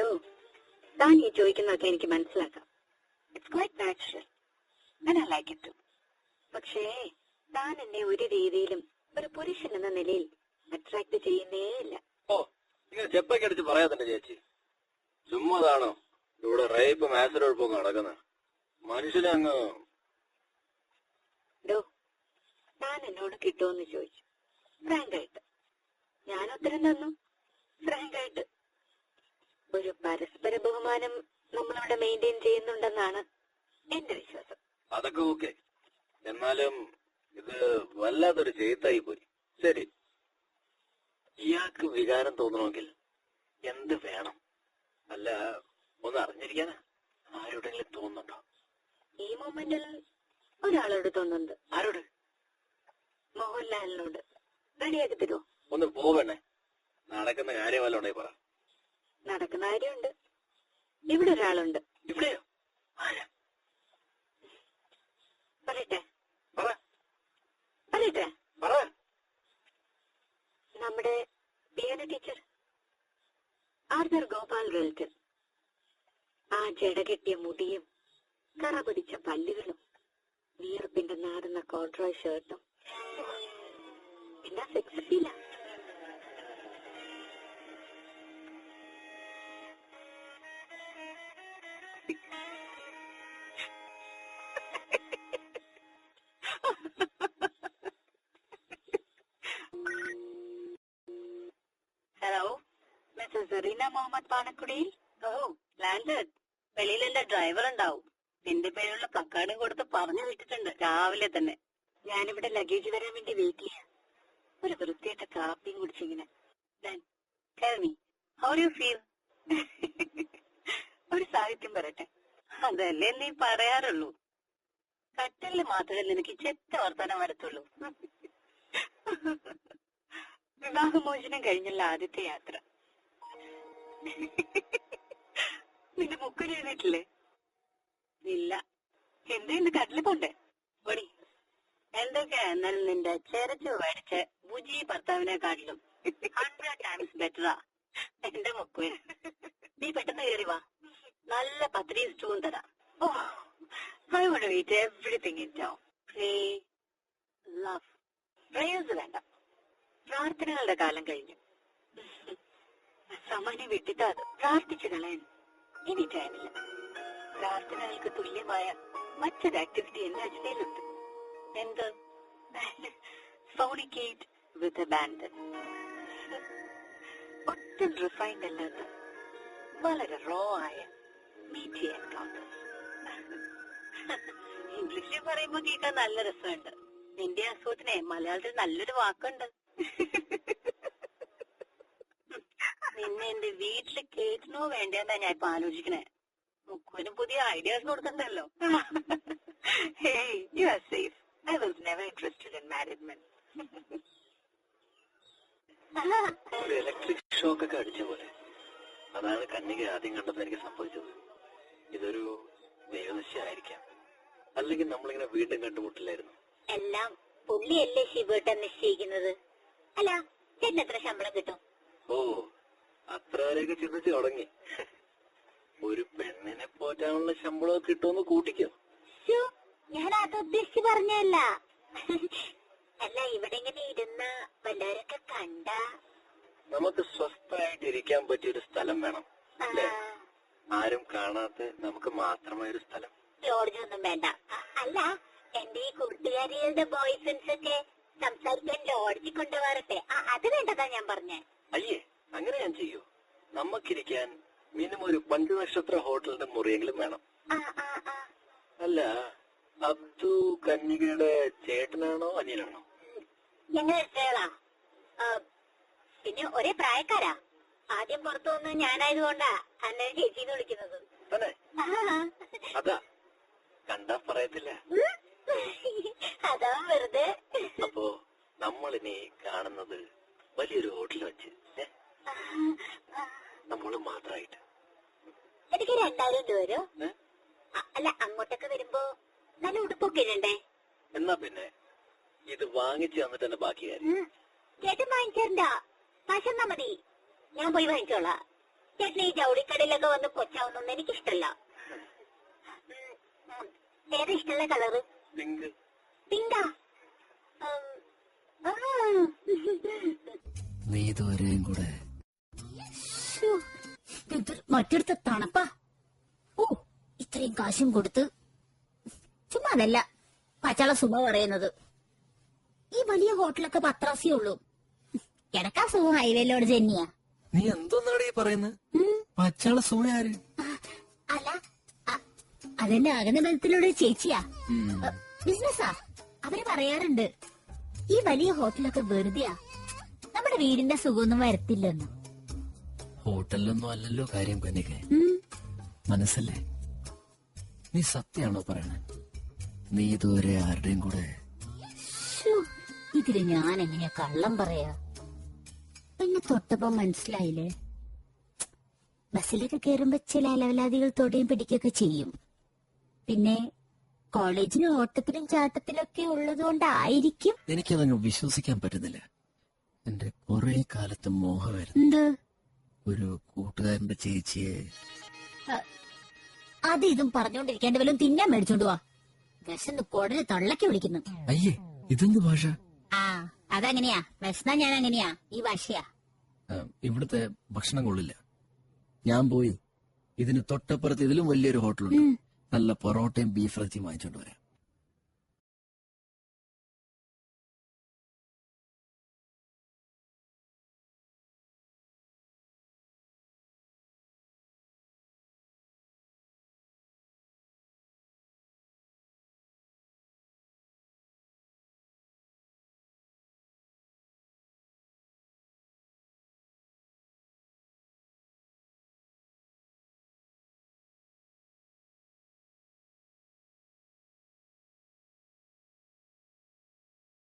ഡോ താൻ ഈ ചോദിക്കുന്നതൊക്കെ എനിക്ക് മനസ്സിലാക്കാം. It's quite natural I like it പക്ഷേ താൻ എന്നെ ഒരു രീതിയിലും ഒരു പുരുഷൻ എന്ന നിലയിൽ അട്രാക്ട് ചെയ്യുന്നേ ഇല്ല. ഓ ഇങ്ങനെ ചെപ്പൊക്കെ അടിച്ച് പറയാത്തന്നെ ചേച്ചി. ചുമ്മാതാണോ? ഇവിടെ റേപ്പും മാസരൊഴുപ്പൊക്കെ നടക്കുന്നത് മനുഷ്യനെ അങ്ങ് താൻ എന്നോട് കിട്ടുമെന്ന് ചോദിച്ചു. ഫ്രാങ്കായിട്ട് ഞാൻ ഉത്തരം തന്നു. ഫ്രാങ്കായിട്ട് ഒരു പരസ്പര ബഹുമാനം നമ്മളിവിടെ മെയിന്റെയിൻ ചെയ്യുന്നുണ്ടെന്നാണ് എന്റെ വിശ്വാസം. അതൊക്കെ ഓക്കെ എന്നാലും ഇത് വല്ലാത്തൊരു ചെയ്ത്തായി പോയി. ശരി. ഇയാൾക്ക് വികാരം തോന്നണമെങ്കിൽ എന്ത് വേണം? അല്ല ഒന്ന് അറിഞ്ഞിരിക്കാനാ? ആരോടെങ്കിലും തോന്നുന്നുണ്ടോ? ഈ മൊമെന്റിൽ ഒരാളോട് തോന്നുന്നുണ്ട്. ആരോട്? മോഹൻലാലിനോട്. റെഡിയാക്കി തരുമോ ഒന്ന് പോവണേ നടക്കുന്ന കാര്യം വല്ല പറ. നടക്കുന്ന കാര്യമുണ്ട്. ഇവിടെ ഒരാളുണ്ട്. ഇവിടെയോ? പറയട്ടെ. പറ. പറയട്ടെ. പറ. നമ്മുടെ piano teacher. Arthur Gopal related ആ ജടകെട്ടിയ മുടിയും കറ പിടിച്ച പല്ലുകളും വിയർപ്പിന്റെ നാടുന്ന കോട്രോയ് ഷർട്ടും. എന്താ സെക്സ് ഫീല മിസ്റ്റർ മുഹമ്മദ് പാണക്കുടിയിൽ ഓ ലാൻഡഡ് വെളിയിൽ എന്റെ ഡ്രൈവർ ഉണ്ടാവും. നിന്റെ പേരുള്ള പ്ലക്കാർഡും കൊടുത്ത് പറഞ്ഞു വിട്ടിട്ടുണ്ട് രാവിലെ തന്നെ. ഞാനിവിടെ ലഗേജ് വരാൻ വേണ്ടി വെയിറ്റ് ചെയ്യാം. ഒരു വൃത്തിയായിട്ട കാപ്പിയും കുടിച്ചിങ്ങനെ ഫീൽ ഒരു സാഹിത്യം പറയട്ടെ. അതല്ലേ നീ പറയാറുള്ളൂ. കട്ടലിൽ മാത്രമേ നിനക്ക് ചെത്ത വർത്തമാനം വരത്തുള്ളൂ. വിവാഹമോചനം കഴിഞ്ഞുള്ള ആദ്യത്തെ യാത്ര. നിന്റെ മുക്കൊരു എഴുതിയിട്ടില്ലേ? ഇല്ല. എന്താ ഇന്ന് കടലിൽ പോണ്ടേ? ഓടി എന്തൊക്കെയാ എന്നാലും നിന്റെ ചെരച്ചു മേടിച്ച ബുജി ഭർത്താവിനെ കാട്ടിലും. ഹൺഡ്രഡ് ടൈംസ് ബെറ്ററാ എന്റെ മുക്കു നീ പെട്ടെന്ന് കയറി വാ. നല്ല പത്രി സ്റ്റൂൺ തരാ. ഓ I won't wait everything in town pray love prayers വേണ്ട. പ്രാർത്ഥനകളുടെ കാലം കഴിഞ്ഞു. സമനി വിട്ടിട്ട് പ്രാർത്ഥിച്ചു കളയാൻ. ഇനി ടൈമില്ല പ്രാർത്ഥനകൾക്ക് തുല്യമായ മറ്റൊരു ആക്ടിവിറ്റി എന്റെ അജണ്ടയിലുണ്ട് എന്ത്? ഫോണിക്കേറ്റ് വിത്ത് ബാൻഡ് ഒട്ടും റിഫൈൻഡ് അല്ലാത്ത വളരെ റോ ആയ മീറ്റി എൻകൗണ്ടേഴ്സ് ഇംഗ്ലീഷിൽ പറയുമ്പോ കേൾക്കാൻ നല്ല രസമുണ്ട്. നിന്റെ അസുഖത്തിനെ മലയാളത്തിൽ നല്ലൊരു വാക്കുണ്ട്. നിന്നെ എന്റെ വീട്ടിൽ കേക്കിനോ വേണ്ടെന്നാ ഞാൻ ഇപ്പൊ ആലോചിക്കണേ. മുക്കുവിന് പുതിയ ideas കൊടുക്കണ്ടല്ലോ. Hey you are safe I was never interested in married men ഒരു ഇലക്ട്രിക് ഷോക്ക് ഒക്കെ അടിച്ച പോലെ. അതാണ് കന്യക ആദ്യം കണ്ടപ്പോൾ എനിക്ക് സംഭവിച്ചത്. ഇതൊരു ദൈവനിശ്ചയായിരിക്കാം അല്ലെങ്കിൽ നമ്മളിങ്ങനെ വീണ്ടും കണ്ടുമുട്ടില്ലായിരുന്നു. എല്ലാം പുള്ളിയല്ലേ ശിവേട്ടൻ നിശ്ചയിക്കുന്നത്? അല്ല ചേട്ടൻ എത്ര ശമ്പളം കിട്ടും. ഓ അത്ര ചിന്തിച്ച് തുടങ്ങി. ഒരു പെണ്ണിനെ പോറ്റാനുള്ള ശമ്പളം കിട്ടുമെന്ന് കൂട്ടിക്കോ. ഞാൻ അത് ഉദ്ദേശിച്ച് പറഞ്ഞല്ല അല്ല ഇവിടെ ഇങ്ങനെ ഇരുന്ന വല്ലവരൊക്കെ കണ്ട? നമുക്ക് സ്വസ്ഥമായിട്ട് ഇരിക്കാൻ പറ്റിയ ഒരു സ്ഥലം വേണം അല്ലേ? ആരും കാണാത്ത നമുക്ക് മാത്രമായ ഒരു സ്ഥലം. ജോർജ് ഒന്നും വേണ്ട. അല്ല എന്റെ ഈ കൂട്ടുകാരികളുടെ ബോയ് ഫ്രണ്ട്സ് ഒക്കെ സംസാരിക്കാൻ ലോഡ്ജിൽ കൊണ്ടുപോകാറട്ടെ അത് വേണ്ടതാ ഞാൻ പറഞ്ഞേ. അയ്യേ അങ്ങനെ ഞാൻ ചെയ്യൂ. നമ്മക്കിരിക്കാൻ മിനിമം ഒരു പഞ്ചനക്ഷത്ര ഹോട്ടലിന്റെ മുറിയെങ്കിലും വേണം. അല്ല അബ്ദു കന്യകയുടെ ചേട്ടനാണോ അനിയനാണോ? ഞങ്ങൾ പിന്നെ ഒരേ പ്രായക്കാരാ. ആദ്യം പുറത്തു വന്ന് ഞാനായതുകൊണ്ടാ. അന്നെ ചേച്ചി വിളിക്കുന്നത്. അതാ. കണ്ടാ പറയത്തില്ല. അതാ വെറുതെ. അപ്പോ നമ്മളിനി കാണുന്നത് വലിയൊരു ഹോട്ടലിൽ വെച്ച്. ഏ? നമ്മൾ മാത്രമായിട്ട് എനിക്ക് രണ്ടായിരം രൂപ വരും? അല്ല അങ്ങോട്ടൊക്കെ വരുമ്പോ നല്ല ഉടുപ്പൊക്കെ ഇടണ്ടേ? എന്നാ പിന്നെ ഇത് വാങ്ങിച്ചു തന്നിട്ട് തന്നെ ബാക്കി. ചേട്ടൻ വാങ്ങിച്ചേരണ്ട? കാശ് മതി. ഞാൻ പോയി വാങ്ങിച്ചോളാം. ചേട്ടൻ ഈ ജൗളിക്കടയിലൊക്കെ വന്ന് കൊച്ചാവുന്നൊന്നും എനിക്കിഷ്ടല്ല. ഏതാ ഇഷ്ടമുള്ള കളറ്? പിങ്ക്. പിങ്കാ. നീ ഇതുവരെയും കൂടെ ഇതൊരു മറ്റൊരുത്ത തണുപ്പാ. ഓ ഇത്രയും കാശും കൊടുത്ത്. ചുമ്മാ അതല്ല പച്ചാള സുമ പറയുന്നത് ഈ വലിയ ഹോട്ടലൊക്കെ പത്രാസിയേ ഉള്ളൂ. കിടക്കാ സുഖം ഹൈവേയിലോട് ജന്നിയാ. നീ എന്തോന്നാണ് ഈ പറയുന്നത് പച്ചാള അല്ല അതെന്റെ അകന്ന ബന്ധത്തിലൂടെ ചേച്ചിയാ. ബിസിനസ്സാ. അവർ പറയാറുണ്ട് ഈ വലിയ ഹോട്ടലൊക്കെ വെറുതെയാ. നമ്മുടെ വീടിന്റെ സുഖമൊന്നും വരത്തില്ലെന്ന്. ഹോട്ടലിലൊന്നും അല്ലല്ലോ കാര്യം കന്യകെ. മനസ്സല്ലേ? നീ സത്യാണോ പറയണേ? നീ ഇതുവരെ ആരുടെയും കൂടെ ഇതിൽ ഞാൻ എങ്ങനെയാ കള്ളം പറയാ? എന്നെ തൊട്ടപ്പോ മനസ്സിലായില്ലേ? ബസ്സിലൊക്കെ കയറുമ്പോ ചില അലവലാദികൾ തൊടയും പിടിക്കൊക്കെ ചെയ്യും. പിന്നെ കോളേജിന് ഓട്ടത്തിലും ചാട്ടത്തിലൊക്കെ ഉള്ളതുകൊണ്ടായിരിക്കും. എനിക്കതങ്ങ് വിശ്വസിക്കാൻ പറ്റുന്നില്ല. എന്റെ കുറെ കാലത്ത് മോഹമായിരുന്നു. എന്ത്? ഒരു കൂട്ടുകാരന്റെ ചേച്ചിയെ. അത് ഇതും പറഞ്ഞോണ്ടിരിക്കേണ്ട വല്ലതും തിന്നാൻ മേടിച്ചോണ്ട് വാ. വിശന്ന് കുടൽ തള്ളക്കി വിളിക്കുന്നു. അയ്യേ ഇതെന്ത് ഭാഷ? ആ അതങ്ങനെയാ. വിശന്നാ ഞാൻ അങ്ങനെയാ. ഈ ഭാഷയാ. ഇവിടുത്തെ ഭക്ഷണം കൊള്ളില്ല. ഞാൻ പോയി. ഇതിന് തൊട്ടപ്പുറത്ത് ഇതിലും വലിയൊരു ഹോട്ടലുണ്ട്. നല്ല പൊറോട്ടയും ബീഫ് ഇറച്ചിയും വാങ്ങിച്ചോണ്ട് വരാം.